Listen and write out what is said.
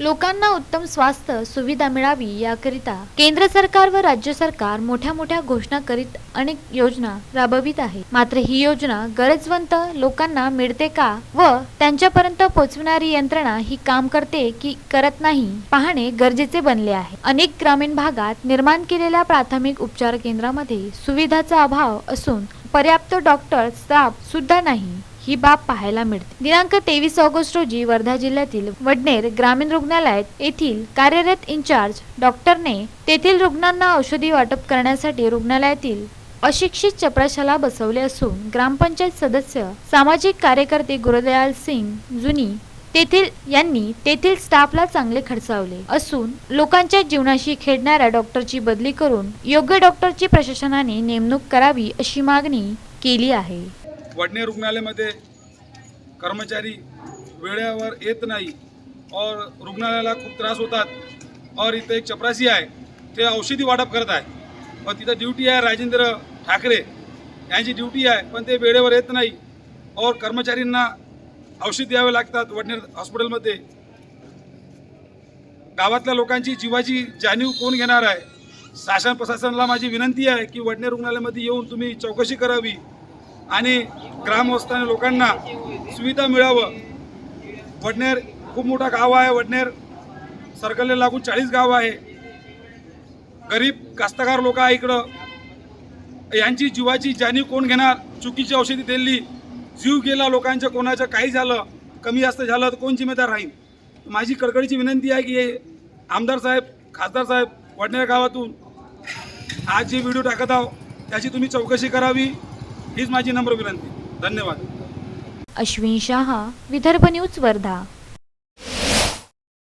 लोकांना उत्तम स्वास्थ्य सुविधा मिळावी याकरिता केंद्र सरकार व राज्य सरकार मोठ्या मोठ्या घोषणा करीत अनेक योजना राबवित आहे. मात्र ही योजना गरजवंत लोकांना मिळते का व त्यांच्यापर्यंत पोहोचविणारी यंत्रणा ही काम करते की करत नाही पाहणे गरजेचे बनले आहे. अनेक ग्रामीण भागात निर्माण केलेल्या प्राथमिक उपचार केंद्रामध्ये सुविधाचा अभाव असून पर्याप्त डॉक्टर स्टाफ सुद्धा नाही. ही बाब पाहायला मिळते. दिनांक तेवीस ऑगस्ट रोजी वर्धा जिल्ह्यातील वडनेर ग्रामीण रुग्णालयात येथील कार्यरत इंचार्ज डॉक्टरने तेथील रुग्णांना औषधी वाटप करण्यासाठी रुग्णालयातील अशिक्षित चपराशाला बसवले असून ग्रामपंचायत सदस्य सामाजिक कार्यकर्ते गुरुदयाल सिंग जुनी तेथील यांनी तेथील स्टाफला चांगले खडसावले असून लोकांच्या जीवनाशी खेळणाऱ्या डॉक्टरची बदली करून योग्य डॉक्टरची प्रशासनाने नेमणूक करावी अशी मागणी केली आहे. वडणे रुग्णालयामध्ये कर्मचारी वेळेवर येत नाही और रुग्णालयाला खूप त्रास होतात और इथं एक चपरासी आहे ते औषधी वाटप करत आहे. पण तिथं ड्युटी आहे राजेंद्र ठाकरे. यांची ड्युटी आहे पण ते वेळेवर येत नाही. और कर्मचाऱ्यांना औषध द्यावे लागतात वडनेर हॉस्पिटलमध्ये. गावातल्या लोकांची जीवाची जाणीव कोण घेणार आहे? शासन प्रशासनाला माझी विनंती आहे की वडनेर रुग्णालयामध्ये येऊन तुम्ही चौकशी करावी. आणि ग्रामवस्थाने लोकांना सुविधा मिळावं. वडनेर खूप मोठा गाव आहे. वडनेर सर्कलला लागून चाळीस गाव आहे. गरीब कास्तकार लोक आहे इकडं. यांची जीवाची जाणीव कोण घेणार? चुकीची औषधी दिली. जीव गेला लोकांच्या कोणाचं काही झालं कमी जास्त झालं तर कोण जिम्मेदार राहील? माझी कडकडीची विनंती आहे की हे आमदार साहेब खासदार साहेब वडनेर गावातून आज जे व्हिडिओ टाकत आहो त्याची तुम्ही चौकशी करावी. हीच माझी नम्र विनंती. धन्यवाद. अश्विन शहा विदर्भ न्यूज वर्धा.